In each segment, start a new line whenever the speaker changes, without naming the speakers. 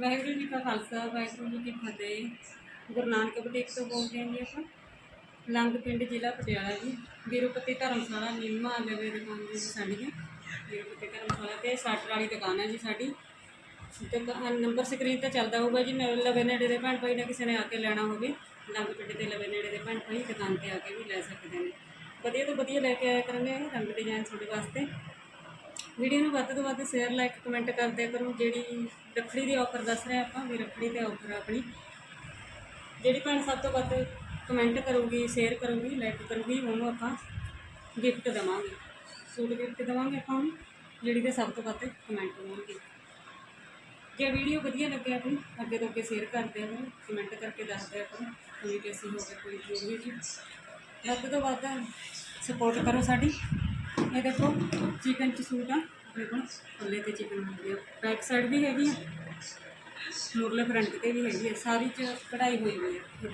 ਵਾਹਿਗੁਰੂ ਜੀ ਕਾ ਖਾਲਸਾ, ਵਾਹਿਗੁਰੂ ਜੀ ਕੀ ਫਤਿਹ। ਗੁਰੂ ਨਾਨਕ ਬੁਟੀਕ ਤੋਂ ਬੋਲਦੇ ਹਾਂ ਜੀ ਆਪਾਂ। ਲੰਗ ਪਿੰਡ ਜ਼ਿਲ੍ਹਾ ਪਟਿਆਲਾ ਜੀ। ਵੀਰੂਪਤੀ ਧਰਮਸ਼ਾਲਾ, ਨੀਮਾ ਲਵੇ ਦੁਕਾਨ ਜੀ ਸਾਡੀ ਵੀਰੂਪਤੀ ਧਰਮਸ਼ਾਲਾ ਤੇ ਸਾਟਰ ਵਾਲੀ ਦੁਕਾਨ ਹੈ ਜੀ ਸਾਡੀ। ਤੇ ਨੰਬਰ ਸਕਰੀਨ ਤੇ ਚੱਲਦਾ ਹੋਊਗਾ ਜੀ। ਲਵੇ ਨੇੜੇ ਦੇ ਭੈਣ ਭਾਈ ਨੇ ਕਿਸੇ ਨੇ ਆ ਕੇ ਲੈਣਾ ਹੋਵੇ। ਲੰਗ ਪਿੰਡ ਦੇ ਲਵੇ ਨੇੜੇ ਦੇ ਭੈਣ ਭਾਈ ਦੁਕਾਨ ਤੇ ਆ ਕੇ ਵੀ ਲੈ ਸਕਦੇ ਨੇ। ਵਧੀਆ ਤੋਂ ਵਧੀਆ ਲੈ ਕੇ ਆਇਆ ਕਰਾਂਗੇ ਰੰਗ ਡਿਜ਼ਾਈਨ ਤੁਹਾਡੇ ਵਾਸਤੇ। ਵੀਡੀਓ ਨੂੰ ਵੱਧ ਤੋਂ ਵੱਧ ਸ਼ੇਅਰ ਲਾਈਕ ਕਮੈਂਟ ਕਰਦੇ ਦਿਆ ਕਰੋ ਜਿਹੜੀ ਰੱਖੜੀ ਦੀ ਆਫਰ ਦੱਸ ਰਹੇ ਆਪਾਂ, ਵੀ ਰੱਖੜੀ ਤੇ ਆਫਰ ਆਪਣੀ। ਜਿਹੜੀ ਭੈਣ ਸਭ ਤੋਂ ਵੱਧ ਕਮੈਂਟ ਕਰੂਗੀ ਸ਼ੇਅਰ ਕਰੂਗੀ ਲਾਈਕ ਕਰੂਗੀ, ਉਹਨੂੰ ਆਪਾਂ ਗਿਫਟ ਦੇਵਾਂਗੇ। ਸੂਟ ਗਿਫਟ ਦੇਵਾਂਗੇ ਆਪਾਂ ਉਹਨੂੰ, ਜਿਹੜੀ ਤੇ ਸਭ ਤੋਂ ਵੱਧ ਕਮੈਂਟ ਹੋਣਗੇ ਜੇ ਵੀਡੀਓ ਵਧੀਆ ਲੱਗੇ ਆਪਣੀ ਅੱਗੇ ਤੋਂ ਅੱਗੇ ਸ਼ੇਅਰ ਕਰਦੇ ਦਿਆ ਕਰੋ ਕਮੈਂਟ ਕਰਕੇ ਦੱਸਦੇ ਦਿਆ ਕਰੋ ਕੋਈ ਕੈਸੀ ਹੋਵੇ ਕੋਈ ਜੋ ਵੀ ਜੀ। ਵੱਧ ਤੋਂ ਵੱਧ ਸਪੋਰਟ ਕਰੋ ਸਾਡੀ। ਇਹ ਦੇਖੋ ਚਿਕਨ ਚ ਸੂਟ ਆ ਆਪਣੇ ਕੋਲ ਥੱਲੇ ਤੇ ਚਿਕਨ ਹੁੰਦੀ ਆ। ਬੈਕ ਸਾਈਡ ਵੀ ਹੈਗੀ ਆ, ਮੁਰਲੇ ਫਰੰਟ ਤੇ ਵੀ ਹੈਗੀ ਆ, ਸਾਰੀ ਚ ਕਢਾਈ ਹੋਈ ਹੋਈ ਆ।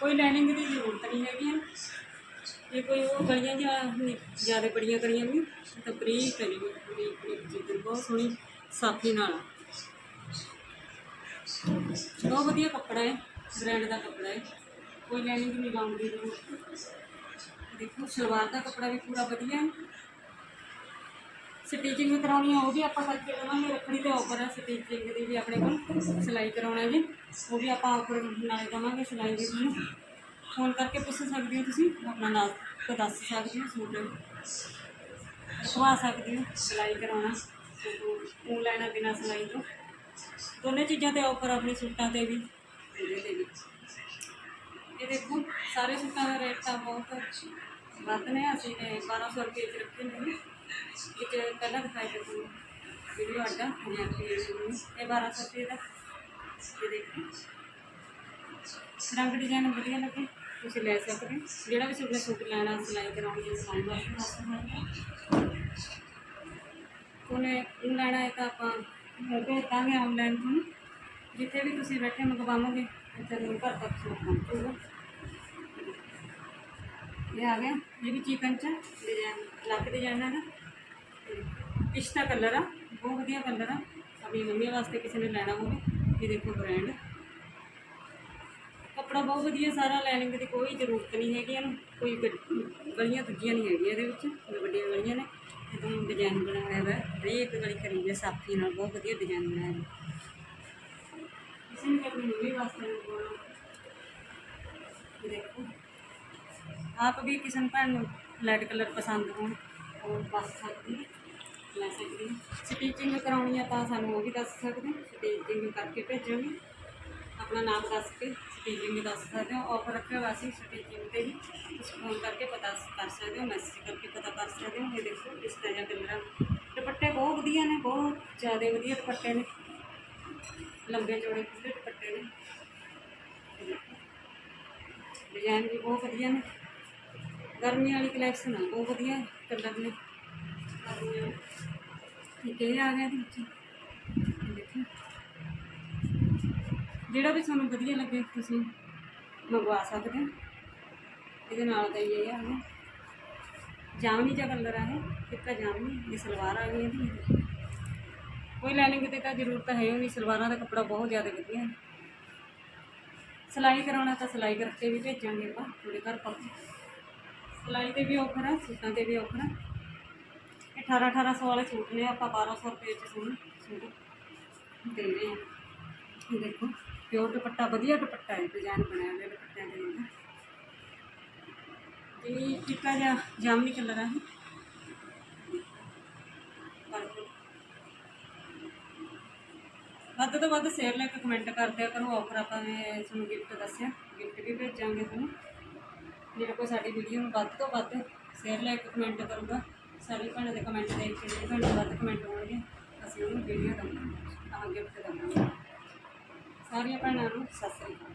ਕੋਈ ਲਾਈਨਿੰਗ ਦੀ ਜ਼ਰੂਰਤ ਨਹੀਂ ਹੈਗੀ ਆ। ਇਹ ਕੋਈ ਉਹ ਗਲੀਆਂ ਜਾਂ ਜ਼ਿਆਦਾ ਬੜੀਆਂ ਕਰੀਆਂ ਨਹੀਂ, ਤਾਂ ਬਰੀਕ ਕਰੀ ਹੋਈ ਬਰੀਕ ਚਿਕਨ ਬਹੁਤ ਸੋਹਣੀ, ਸਾਫੀ ਨਾਲ। ਬਹੁਤ ਵਧੀਆ ਕੱਪੜਾ ਹੈ ਬ੍ਰਾਂਡ ਦਾ ਕੱਪੜਾ ਹੈ। ਕੋਈ ਲਾਈਨਿੰਗ ਨਹੀਂ ਲਾਉਣ ਦੀ ਜ਼ਰੂਰਤ ਦੇਖੋ, ਸਲਵਾਰ ਦਾ ਕੱਪੜਾ ਵੀ ਪੂਰਾ ਵਧੀਆ। ਹੈ ਸਟਿਚਿੰਗ ਕਰਾਉਣੀ ਆ, ਉਹ ਵੀ ਆਪਾਂ ਕਰਕੇ ਦੇਵਾਂਗੇ। ਰੱਖੜੀ ਤੇ ਆਫਰ ਹੈ ਸਟਿਚਿੰਗ ਦੀ ਵੀ ਆਪਣੇ ਕੋਲ ਸਿਲਾਈ ਕਰਾਉਣਾ ਜੀ। ਉਹ ਵੀ ਆਪਾਂ ਆਫਰ ਨਾਲੇ ਦੇਵਾਂਗੇ ਸਿਲਾਈ ਦੀ ਤੁਹਾਨੂੰ। ਫੋਨ ਕਰਕੇ ਪੁੱਛ ਸਕਦੇ ਹੋ ਤੁਸੀਂ, ਆਪਣਾ ਨਾਮ ਤੇ ਦੱਸ ਸਕਦੇ ਹੋ, ਸੂਟ ਸਵਾ ਸਕਦੇ ਹੋ, ਸਿਲਾਈ ਕਰਾਉਣਾ। ਉਹ ਲੈਣਾ ਬਿਨਾਂ ਸਿਲਾਈ ਤੋਂ। ਦੋਨੇ ਚੀਜ਼ਾਂ ਤੇ ਆਫਰ ਆਪਣੇ ਸੂਟਾਂ ਤੇ ਵੀ ਤੇ ਵੀ। ਇਹ ਦੇਖੋ ਸਾਰੇ ਸੂਟਾਂ ਦਾ ਰੇਟ ਤਾਂ ਬਹੁਤ ਵੱਧ ਨੇ ਅਸੀਂ ਨੇ 1200 ਰੁਪਏ ਚ ਰੱਖੇ ਨੇ ਵਿੱਚ ਪਹਿਲਾਂ ਦਿਖਾਈ ਦੇ ਤੁਹਾਨੂੰ ਵੀਡੀਓ ਅੱਡਾ ਹਜ਼ਾਰ ਰੁਪਏ ਦੀ ਹੋਣੀ। ਇਹ 1200 ਰੁਪਏ ਦਾ ਇਹ ਦੇਖੋ ਰੰਗ ਡਿਜ਼ਾਈਨ ਵਧੀਆ ਲੱਗੇ ਤੁਸੀਂ ਲੈ ਸਕਦੇ ਹੋ। ਜਿਹੜਾ ਵੀ ਸੂਟ ਨੇ ਸੂਟ ਲੈਣਾ ਸਿਲਾਈ ਕਰਾਉਣੀ ਹੈ ਸਿਲਾਈ ਵਾਸਤੇ ਵਾਸਤੇ ਉਹਨੇ ਉਹ ਲੈਣਾ ਹੈ ਤਾਂ ਆਪਾਂ ਭੇਜ ਦਾਂਗੇ ਆਨਲਾਈਨ ਤੁਹਾਨੂੰ ਜਿੱਥੇ ਵੀ ਤੁਸੀਂ ਬੈਠੇ ਮੰਗਵਾਵੋਗੇ ਤੁਹਾਨੂੰ ਸੂਟ ਪਹੁੰਚੂਗਾ ਇਹ ਆ ਗਿਆ। ਇਹ ਵੀ ਚਿਕਨ ਚ ਡਿਜ਼ਾਈਨ ਲੱਕ ਡਿਜ਼ਾਈਨ ਹੈ ਨਾ ਪਿਸਤਾ ਕਲਰ ਆ। ਬਹੁਤ ਵਧੀਆ ਕਲਰ ਆ। ਆਪਣੀ ਮੰਮੀ ਵਾਸਤੇ ਕਿਸੇ ਨੇ ਲੈਣਾ ਹੋਵੇ ਇਹ ਦੇਖੋ ਬ੍ਰਾਂਡ ਕੱਪੜਾ ਬਹੁਤ ਵਧੀਆ ਸਾਰਾ ਲੈਣਿੰਗ ਦੀ ਕੋਈ ਜ਼ਰੂਰਤ ਨਹੀਂ ਹੈਗੀ ਇਹਨੂੰ। ਕੋਈ ਗਲੀਆਂ ਦੂਜੀਆਂ ਨਹੀਂ ਹੈਗੀਆਂ ਇਹਦੇ ਵਿੱਚ ਇਹ ਵੱਡੀਆਂ ਗਲੀਆਂ ਨੇ। ਇਹਦਾ ਡਿਜ਼ਾਈਨ ਬਣਾਇਆ ਹੋਇਆ। ਹੈ ਹਰੇਕ ਗਲੀ ਕਰੀ ਹੈ ਸਾਫੀ ਨਾਲ ਬਹੁਤ ਵਧੀਆ ਡਿਜ਼ਾਈਨ ਬਣਾਇਆ। ਹੈ ਕਿਸੇ ਨੇ ਆਪਣੀ ਮੰਮੀ ਵਾਸਤੇ ਮੰਗਵਾਉਣਾ ਇਹ ਦੇਖੋ ਆਪ ਵੀ ਕਿਸੇ ਨੂੰ ਭੈਣ ਨੂੰ ਲਾਈਟ ਕਲਰ ਪਸੰਦ ਹੋਣ ਉਹ ਦੱਸ ਸਕਦੇ ਹੋ, ਲੈ ਸਕਦੇ ਸਟੀਚਿੰਗ ਕਰਾਉਣੀ ਆ ਤਾਂ ਸਾਨੂੰ ਉਹ ਵੀ ਦੱਸ ਸਕਦੇ ਸਟੀਚਿੰਗ ਕਰਕੇ ਭੇਜਾਂਗੇ ਆਪਣਾ ਨਾਮ ਦੱਸ ਕੇ ਸਟੀਚਿੰਗ ਦੱਸ ਸਕਦੇ ਹੋ ਆਫਰ ਰੱਖਿਆ ਹੋਇਆ ਸੀ ਸਟੀਚਿੰਗ ਤੇ ਵੀ ਤੁਸੀਂ ਫੋਨ ਕਰਕੇ ਪਤਾ ਕਰ ਸਕਦੇ ਹੋ ਮੈਸੇਜ ਕਰਕੇ ਪਤਾ ਕਰ ਸਕਦੇ ਹੋ ਇਹ ਦੇਖੋ ਇਸ ਤਰ੍ਹਾਂ ਦਾ ਕਲਰ ਦੁਪੱਟੇ ਬਹੁਤ ਵਧੀਆ ਨੇ ਬਹੁਤ ਜ਼ਿਆਦਾ ਵਧੀਆ ਦੁਪੱਟੇ ਨੇ ਲੰਬੇ ਚੌੜੇ ਖੁੱਲੇ ਦੁਪੱਟੇ ਨੇ ਡਿਜ਼ਾਈਨ ਵੀ ਬਹੁਤ ਵਧੀਆ ਨੇ। ਗਰਮੀ ਵਾਲੀ ਕਲੈਕਸ਼ਨ ਆ, ਬਹੁਤ ਵਧੀਆ ਕਲਰ ਨੇ। ਠੀਕ ਹੈ ਆ ਗਿਆ ਇਹਦੇ ਵਿੱਚ। ਦੇਖੋ। ਜਿਹੜਾ ਵੀ ਤੁਹਾਨੂੰ ਵਧੀਆ ਲੱਗੇ, ਤੁਸੀਂ ਮੰਗਵਾ ਸਕਦੇ ਹੋ। ਇਹਦੇ ਨਾਲ ਦਾ ਇਹ ਆ ਗਿਆ। ਜਾਮਨੀ ਜਿਹਾ ਕਲਰ ਆ ਇਹ ਫਿੱਕਾ ਜਾਮਨੀ, ਇਹ ਸਲਵਾਰ ਆ ਗਈ ਇਹਦੀ। ਕੋਈ ਲਾਈਨਿੰਗ ਤੇ ਤਾਂ ਜ਼ਰੂਰਤ ਹੈ ਉਹ ਨਹੀਂ, ਸਲਵਾਰਾਂ ਦਾ ਕੱਪੜਾ ਬਹੁਤ ਜ਼ਿਆਦਾ ਵਧੀਆ ਹੈ। ਸਿਲਾਈ ਕਰਾਉਣਾ ਤਾਂ ਸਿਲਾਈ ਕਰਕੇ ਵੀ ਭੇਜਾਂਗੇ ਆਪਾਂ ਤੁਹਾਡੇ ਘਰ ਪਰ ਸਿਲਾਈ ਤੇ ਵੀ ਆਫਰ ਆ, ਸੂਟਾਂ ਤੇ ਵੀ ਆਫਰ ਆ। ਇਹ 18 1800 ਵਾਲੇ ਸੂਟ ਨੇ, ਆਪਾਂ 1200 ਰੁਪਏ ਚ ਸੂਟ ਸੂਟ ਦੇ ਰਹੇ ਹਾਂ ਦੇਖੋ ਪਿਓਰ ਦੁਪੱਟਾ, ਵਧੀਆ ਦੁਪੱਟਾ ਹੈ ਡਿਜ਼ਾਈਨ ਬਣਾਇਆ ਹੋਇਆ ਦੁਪੱਟਿਆਂ ਦੇ ਨਾਲ। ਜੀ ਟਿੱਕਾ ਜਿਹਾ ਜਾਮਨੀ ਕਲਰ ਆ ਇਹ ਪਰਪਲ ਵੱਧ ਤੋਂ ਵੱਧ ਸ਼ੇਅਰ ਲਾਈਕ ਕਮੈਂਟ ਕਰ ਦਿਆ ਕਰੋ। ਆਫਰ ਆਪਾਂ ਨੇ ਤੁਹਾਨੂੰ ਗਿਫਟ ਦੱਸਿਆ। ਗਿਫਟ ਵੀ ਭੇਜਾਂਗੇ ਤੁਹਾਨੂੰ। ਜਿਹੜਾ ਕੋਈ ਸਾਡੀ ਵੀਡੀਓ ਨੂੰ ਵੱਧ ਤੋਂ ਵੱਧ ਸ਼ੇਅਰ ਲਾਈਕ ਕਮੈਂਟ ਕਰੂਗਾ। ਸਾਰੀ ਭੈਣਾਂ ਦੇ ਕਮੈਂਟ ਦੇਖ ਕੇ ਜਿਹੜੇ ਭੈਣਾਂ ਵੱਧ ਕਮੈਂਟ ਹੋਣਗੇ, ਅਸੀਂ ਉਹਨੂੰ ਵੀਡੀਓ ਦਵਾਂਗੇ ਤਾਂ ਗਿਫਟ ਦਵਾਂਗੇ ਸਾਰੀਆਂ ਭੈਣਾਂ ਨੂੰ ਸਤਿ ਸ੍ਰੀ ਅਕਾਲ।